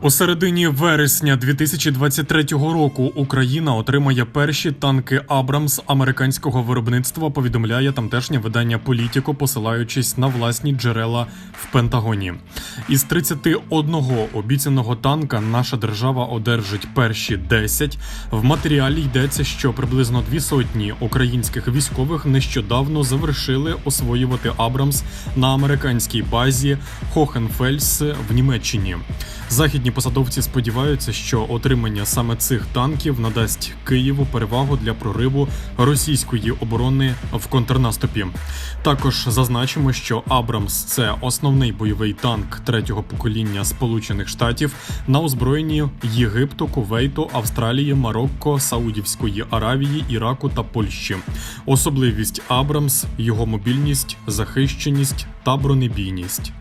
У середині вересня 2023 року Україна отримає перші танки Абрамс американського виробництва. Повідомляє тамтешнє видання Політіко, посилаючись на власні джерела в Пентагоні. Із 31 обіцяного танка наша держава одержить перші 10. В матеріалі йдеться, що приблизно дві сотні українських військових нещодавно завершили освоювати Абрамс на американській базі Хохенфельс в Німеччині. Західні посадовці сподіваються, що отримання саме цих танків надасть Києву перевагу для прориву російської оборони в контрнаступі. Також зазначимо, що Абрамс це основний бойовий танк третього покоління Сполучених Штатів на озброєнні Єгипту, Кувейту, Австралії, Марокко, Саудівської Аравії, Іраку та Польщі. Особливість Абрамс його мобільність, захищеність та бронебійність.